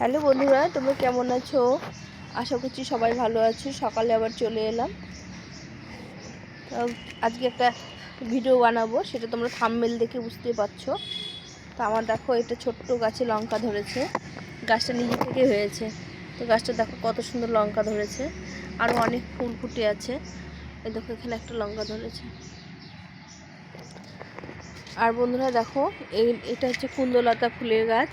Hello বন্ধুরা, তোমরা কেমন আছো? আশা করছি সবাই ভালো আছো। সকালে আবার চলে এলাম। আজকে একটা ভিডিও বানাবো, সেটা তোমরা থামমেল দেখে বুঝতে পারছ। তো আমার দেখো এটা ছোট্ট গাছে লঙ্কা ধরেছে। গাছটা নিজে থেকে হয়েছে। তো গাছটা দেখো, কত সুন্দর লঙ্কা ধরেছে। আরও অনেক ফুল ফুটে আছে। এই দেখো, এখানে একটা লঙ্কা ধরেছে। আর বন্ধুরা দেখো, এই, এটা হচ্ছে কুন্দলতা ফুলের গাছ।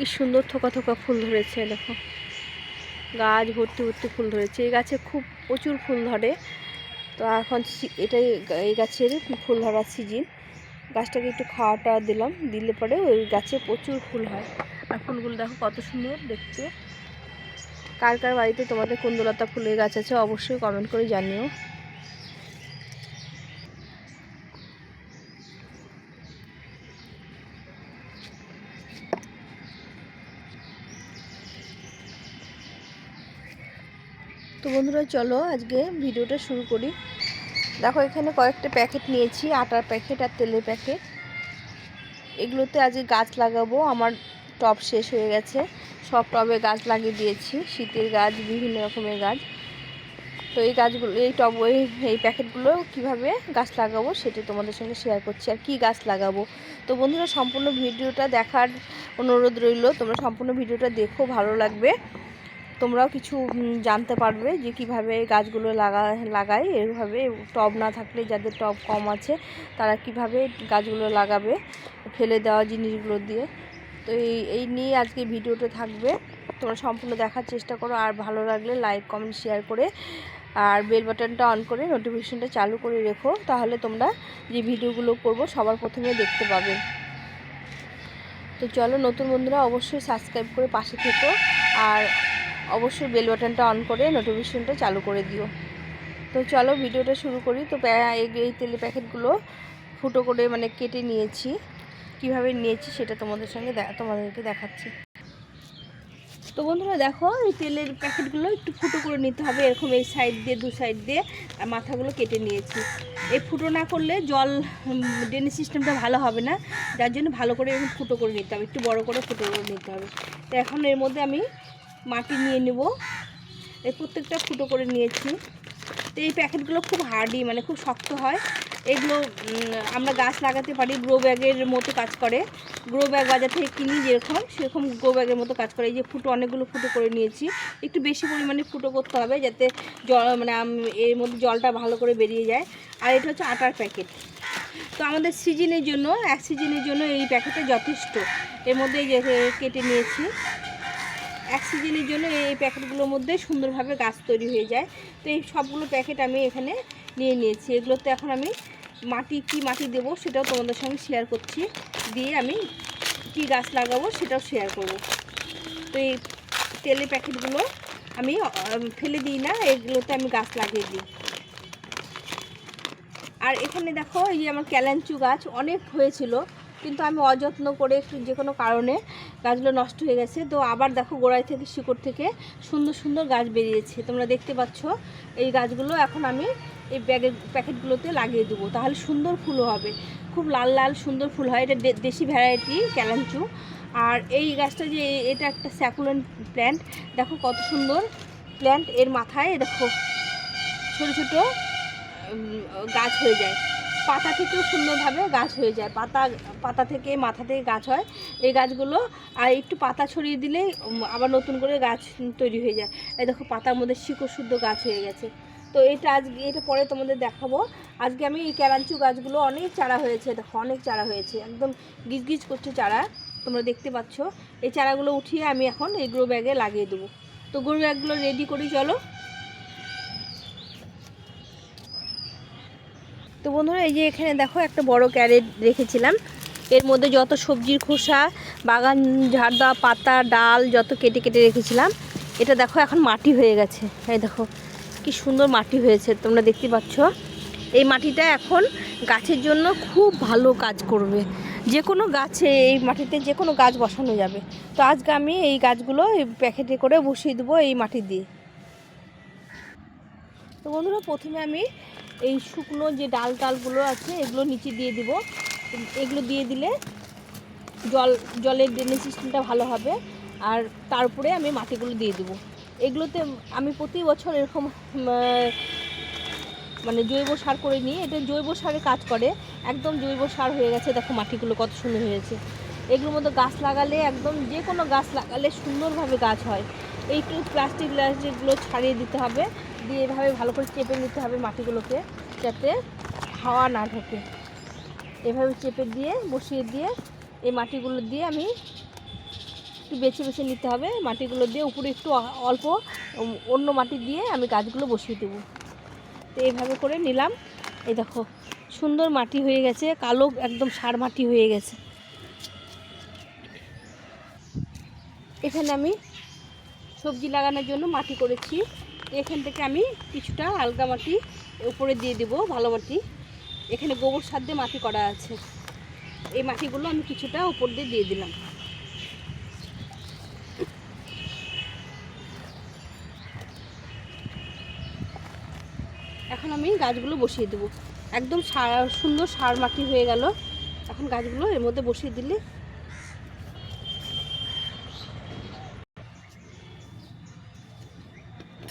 কি সুন্দর থোকা থোকা ফুল ধরেছে, দেখো। গাছ ভর্তি ভর্তি ফুল ধরেছে। এই গাছে খুব প্রচুর ফুল ধরে। তো এখন এটাই এই গাছের ফুল ধরার সিজন। গাছটাকে একটু খাওয়াটা দিলাম, দিলে পরে ওই গাছে প্রচুর ফুল হয়। আর ফুলগুলো দেখো কত সুন্দর দেখতে। কার কার বাড়িতে তোমাদের কুন্দলতা ফুলের গাছ আছে অবশ্যই কমেন্ট করে জানিও। বন্ধুরা, চলো আজকে ভিডিওটা শুরু করি। দেখো, এখানে কয়েকটা প্যাকেট নিয়েছি, আটার প্যাকেট আর তেলের প্যাকেট। এগুলোতে আজকে গাছ লাগাবো, আমার টব শেষ হয়ে গেছে। সব টবে গাছ লাগিয়ে দিয়েছি, শীতের গাছ, বিভিন্ন রকমের গাছ। তো এই গাছগুলো, এই টব ওই এই প্যাকেটগুলো কীভাবে গাছ লাগাবো সেটা তোমাদের সঙ্গে শেয়ার করছি, আর কি গাছ লাগাবো। তো বন্ধুরা, সম্পূর্ণ ভিডিওটা দেখার অনুরোধ রইল, তোমরা সম্পূর্ণ ভিডিওটা দেখো, ভালো লাগবে। তোমরাও কিছু জানতে পারবে যে কীভাবে গাছগুলো লাগা, লাগায়। এভাবে টব না থাকলে যাদের টব কম আছে, তারা কীভাবে গাছগুলো লাগাবে, ফেলে দেওয়া জিনিসগুলো দিয়ে। তো এই এই নিয়ে আজকে ভিডিওটা থাকবে। তোমরা সম্পূর্ণ দেখার চেষ্টা করো। আর ভালো লাগলে লাইক, কমেন্ট, শেয়ার করে, আর বেল বাটনটা অন করে নোটিফিকেশনটা চালু করে রেখো। তাহলে তোমরা যে ভিডিওগুলো করব, সবার প্রথমে দেখতে পাবে। তো চলো, নতুন বন্ধুরা অবশ্যই সাবস্ক্রাইব করে পাশে থেকো। আর অবশ্যই বেল বাটনটা অন করে নোটিফিকেশনটা চালু করে দিও। তো চলো ভিডিওটা শুরু করি। তো এই তেলের প্যাকেটগুলো ফুটো করে মানে কেটে নিয়েছি। কীভাবে নিয়েছি সেটা তোমাদের সঙ্গে তোমাদেরকে দেখাচ্ছি। তো বন্ধুরা দেখো, এই তেলের প্যাকেটগুলো একটু ফুটো করে নিতে হবে। এরকম এই সাইড দিয়ে, দু সাইড দিয়ে মাথাগুলো কেটে নিয়েছি। এই ফুটো না করলে জল ড্রেনেজ সিস্টেমটা ভালো হবে না। যার জন্য ভালো করে এরকম ফুটো করে নিতে হবে। একটু বড় করে ফুটো করে নিতে হবে। তো এখন এর মধ্যে আমি মাটি নিয়ে নেব। এই প্রত্যেকটা ফুটো করে নিয়েছি। তো এই প্যাকেটগুলো খুব হার্ডি মানে খুব শক্ত হয়। এগুলো আমরা গাছ লাগাতে পারি, গ্রো ব্যাগের মতো কাজ করে। গ্রো ব্যাগ বাজার থেকে কিনি যেরকম, সেরকম গ্রো ব্যাগের মতো কাজ করে। এই যে ফুটো, অনেকগুলো ফুটো করে নিয়েছি। একটু বেশি পরিমাণে ফুটো করতে হবে যাতে জল মানে এর মধ্যে জলটা ভালো করে বেরিয়ে যায়। আর এটা হচ্ছে আটার প্যাকেট। তো আমাদের সিজনের জন্য, এক সিজনের জন্য এই প্যাকেটটা যথেষ্ট। এর মধ্যে কেটে নিয়েছি। এক সিজনের জন্য এই প্যাকেটগুলোর মধ্যে সুন্দরভাবে গাছ তৈরি হয়ে যায়। তো এই সবগুলো প্যাকেট আমি এখানে নিয়ে নিয়েছি। এগুলোতে এখন আমি মাটি, কি মাটি দেব সেটাও তোমাদের সঙ্গে শেয়ার করছি। দিয়ে আমি কি গাছ লাগাবো সেটাও শেয়ার করব। তো এই তেলের প্যাকেটগুলো আমি ফেলে দিই না, এগুলোতে আমি গাছ লাগিয়ে দিই। আর এখানে দেখো এই যে আমার ক্যালাঞ্চু গাছ অনেক হয়েছিল। কিন্তু আমি অযত্ন করে একটু যে কোনো কারণে গাছগুলো নষ্ট হয়ে গেছে। তো আবার দেখো গোড়ায় থেকে, শিকড় থেকে সুন্দর সুন্দর গাছ বেরিয়েছে। তোমরা দেখতে পাচ্ছ এই গাছগুলো এখন আমি এই ব্যাগের প্যাকেটগুলোতে লাগিয়ে দেবো। তাহলে সুন্দর ফুলও হবে। খুব লাল লাল, সুন্দর ফুল হয়। এটা দেশি ভ্যারাইটি ক্যালাঞ্চু আর এই গাছটা যে, এটা একটা স্যাকুলেন প্ল্যান্ট। দেখো কত সুন্দর প্ল্যান্ট। এর মাথায় দেখো ছোটো ছোটো গাছ হয়ে যায়। পাতা থেকেও সুন্দরভাবে গাছ হয়ে যায়। পাতা পাতা থেকে মাথা থেকে গাছ হয়। এই গাছগুলো, আর একটু পাতা ছড়িয়ে দিলেই আবার নতুন করে গাছ তৈরি হয়ে যায়। এই দেখো, পাতার মধ্যে শিকড় শুদ্ধ গাছ হয়ে গেছে। তো এটা আজকে, এটা পরে তোমাদের দেখাবো। আজকে আমি এই ক্যারাঞ্চু গাছগুলো অনেক চারা হয়েছে। দেখো, অনেক চারা হয়েছে। একদম গিজ গিজ করছে চারা। তোমরা দেখতে পাচ্ছ। এই চারাগুলো উঠিয়ে আমি এখন এই গ্রো ব্যাগে লাগিয়ে দেবো। তো গ্রো ব্যাগগুলো রেডি করি, চলো। বন্ধুরা, এই যে এখানে দেখো একটা বড় ক্যারেট রেখেছিলাম। এর মধ্যে যত সবজির খোসা, বাগান ঝাড় দেওয়া পাতা, ডাল যত কেটে কেটে রেখেছিলাম, এটা দেখো এখন মাটি হয়ে গেছে। এই দেখো, কি সুন্দর মাটি হয়েছে, তোমরা দেখতে পাচ্ছ। এই মাটিটা এখন গাছের জন্য খুব ভালো কাজ করবে। যে কোনো গাছে, এই মাটিতে যে কোনো গাছ বসানো যাবে। তো আজকে আমি এই গাছগুলো এই প্যাকেটে করে বসিয়ে দেবো এই মাটি দিয়ে। তো বন্ধুরা, প্রথমে আমি এই শুকনো যে ডাল টালগুলো আছে, এগুলো নিচে দিয়ে দিব। এগুলো দিয়ে দিলে জল, জলের ড্রেনেজ সিস্টেমটা ভালো হবে। আর তারপরে আমি মাটিগুলো দিয়ে দেবো। এগুলোতে আমি প্রতি বছর এরকম মানে জৈব সার করে নিই। এটা জৈব সারে কাজ করে। একদম জৈব সার হয়ে গেছে। দেখো মাটিগুলো কত সুন্দর হয়েছে। এগুলোর মধ্যে গাছ লাগালে, একদম যে কোনো গাছ লাগালে সুন্দরভাবে গাছ হয়। এইটু প্লাস্টিক প্লাস্টিকগুলো ছাড়িয়ে দিতে হবে, দিয়ে এভাবে ভালো করে চেপে নিতে হবে মাটিগুলোকে, যাতে হাওয়া না ঢোকে। এভাবে চেপে দিয়ে, বসিয়ে দিয়ে, এই মাটিগুলো দিয়ে আমি একটু বেছে বেছে নিতে হবে। মাটিগুলো দিয়ে উপরে একটু অল্প অন্য মাটি দিয়ে আমি গাছগুলো বসিয়ে দেবো। তো এইভাবে করে নিলাম। এই দেখো, সুন্দর মাটি হয়ে গেছে, কালো একদম সার মাটি হয়ে গেছে। এখানে আমি সবজি লাগানোর জন্য মাটি করেছি। এখান থেকে আমি কিছুটা আলগা মাটি উপরে দিয়ে দেবো, ভালো মাটি। এখানে গোবর সার দিয়ে মাটি করা আছে। এই মাটিগুলো আমি কিছুটা উপর দিয়ে দিয়ে দিলাম। এখন আমি গাছগুলো বসিয়ে দেবো। একদম সার সুন্দর সার মাটি হয়ে গেল। এখন গাছগুলো এর মধ্যে বসিয়ে দিলে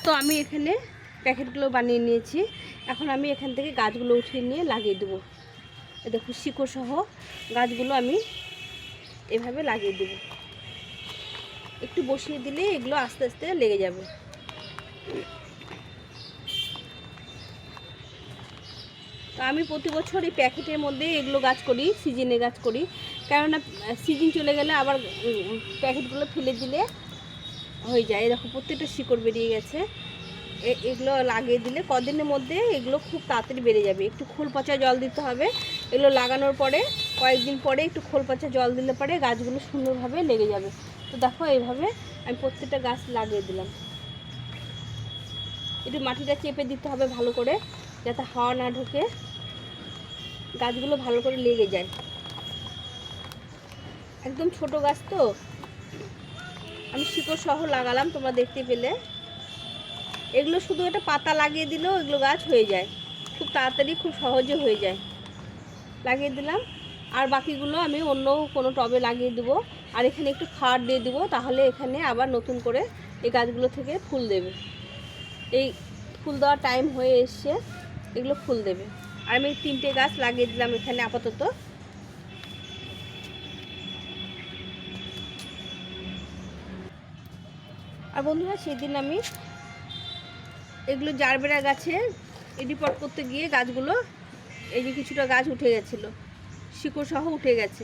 তো আমি এখানে প্যাকেটগুলো বানিয়ে নিয়েছি। এখন আমি এখান থেকে গাছগুলো উঠিয়ে নিয়ে লাগিয়ে দেবো। দেখো শিকড় সহ গাছগুলো আমি এভাবে লাগিয়ে দেবো। একটু বসিয়ে দিলে এগুলো আস্তে আস্তে লেগে যাবে। তো আমি প্রতি বছর এই প্যাকেটের মধ্যে এগুলো গাছ করি, সিজনে গাছ করি। কেননা সিজন চলে গেলে আবার প্যাকেটগুলো ফেলে দিলে হয়ে যায়। দেখো, প্রত্যেকটা শিকড় বেরিয়ে গেছে। এগুলো লাগিয়ে দিলে কদিনের মধ্যে এগুলো খুব তাড়াতাড়ি বেড়ে যাবে। একটু খোল পচা জল দিতে হবে। এগুলো লাগানোর পরে, কয়েকদিন পরে একটু খোল পচা জল দিলে পরে গাছগুলো সুন্দরভাবে লেগে যাবে। তো দেখো, এইভাবে আমি প্রত্যেকটা গাছ লাগিয়ে দিলাম। একটু মাটিটা চেপে দিতে হবে ভালো করে, যাতে হাওয়া না ঢোকে। গাছগুলো ভালো করে লেগে যায়। একদম ছোট গাছ তো। আমি শিকড় সহ লাগালাম, তোমরা দেখতে পেলে। এগুলো শুধু একটা পাতা লাগিয়ে দিলেও এগুলো গাছ হয়ে যায়। খুব তাড়াতাড়ি, খুব সহজে হয়ে যায়। লাগিয়ে দিলাম। আর বাকিগুলো আমি অন্য কোনো টবে লাগিয়ে দেবো। আর এখানে একটু খাড় দিয়ে দেবো, তাহলে এখানে আবার নতুন করে এই গাছগুলো থেকে ফুল দেবে। এই ফুল দেওয়ার টাইম হয়ে এসছে, এগুলো ফুল দেবে। আর আমি তিনটে গাছ লাগিয়ে দিলাম এখানে আপাতত। আর বন্ধুরা, সেদিন আমি এগুলো জারবেরা গাছে এডিপট করতে গিয়ে গাছগুলো, এই যে কিছুটা গাছ উঠে গেছিল, শিকড় সহ উঠে গেছে।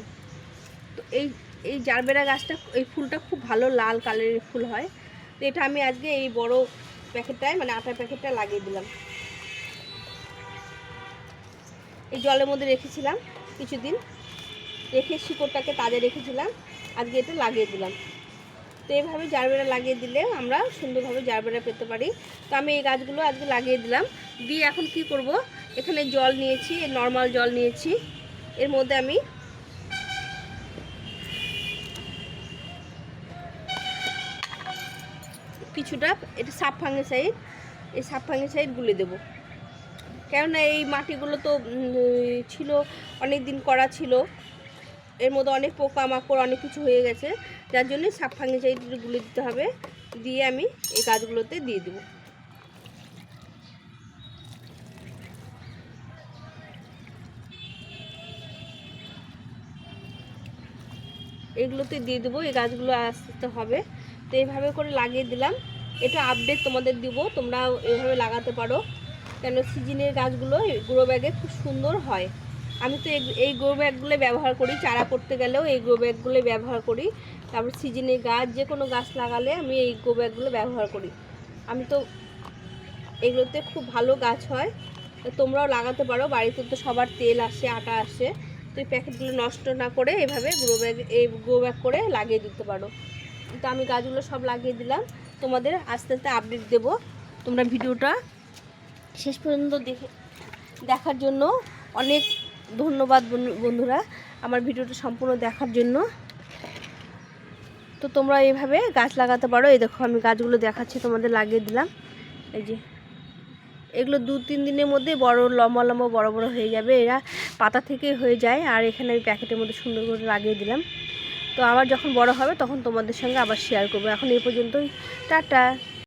তো এই এই জারবেরা গাছটা, এই ফুলটা খুব ভালো লাল কালারের ফুল হয়। তো এটা আমি আজকে এই বড় প্যাকেটটায় মানে আটার প্যাকেটটা লাগিয়ে দিলাম। এই জলের মধ্যে রেখেছিলাম কিছুদিন, রেখে শিকড়টাকে তাজা রেখেছিলাম, আজকে এটা লাগিয়ে দিলাম। তো এইভাবে জারবেরা লাগিয়ে দিলে আমরা সুন্দরভাবে জারবেরা পেতে পারি। তো আমি এই গাছগুলো আজকে লাগিয়ে দিলাম। দিয়ে এখন কি করব? এখানে জল নিয়েছি, নর্মাল জল নিয়েছি। এর মধ্যে আমি কিছুটা এটা সাপ ফাঙ্গিসাইড এই সাপ ফাঙ্গিসাইড গুলে দেবো। কেননা এই মাটিগুলো তো ছিল অনেক দিন করা ছিল। এর মধ্যে অনেক পোকা মাকড় অনেক কিছু হয়ে গেছে। যার জন্য সাপ ফাঙ্গিসাইড গুলে দিতে হবে। দিয়ে আমি এই গাছগুলোতে দিয়ে দেবো। এগুলোতে দিয়ে দেবো, এই গাছগুলো আস্তে হবে। তো এইভাবে করে লাগিয়ে দিলাম। এটা আপডেট তোমাদের দিব তোমরা এভাবে লাগাতে পারো। কেন সিজনের গাছগুলো গ্রো ব্যাগে খুব সুন্দর হয়। আমি তো এই গ্রো ব্যাগগুলো ব্যবহার করি, চারা করতে গেলেও এই গ্রো ব্যাগগুলো ব্যবহার করি। তারপর সিজনের গাছ, যে কোনো গাছ লাগালে আমি এই গ্রো ব্যাগগুলো ব্যবহার করি। আমি তো এগুলোতে খুব ভালো গাছ হয়। তোমরাও লাগাতে পারো, বাড়িতে তো সবার তেল আসে, আটা আসে। তো এই প্যাকেটগুলো নষ্ট না করে এভাবে গ্রো ব্যাগ এই গ্রো ব্যাগ করে লাগিয়ে দিতে পারো। তো আমি গাছগুলো সব লাগিয়ে দিলাম। তোমাদের আস্তে আস্তে আপডেট দেবো। তোমরা ভিডিওটা শেষ পর্যন্ত দেখে, দেখার জন্য অনেক ধন্যবাদ বন্ধুরা। আমার ভিডিওটা সম্পূর্ণ দেখার জন্য। তো তোমরা এইভাবে গাছ লাগাতে পারো। এই দেখো, আমি গাছগুলো দেখাচ্ছি, তোমাদের লাগিয়ে দিলাম। এই যে, এগুলো দু তিন দিনের মধ্যে বড়, লম্বা লম্বা, বড় বড় হয়ে যাবে। এরা পাতা থেকে হয়ে যায়, আর এখানে আমি প্যাকেটের মধ্যে সুন্দর করে লাগিয়ে দিলাম। তো আবার যখন বড় হবে, তখন তোমাদের সঙ্গে আবার শেয়ার করব। এখন এই পর্যন্তই। টাটা!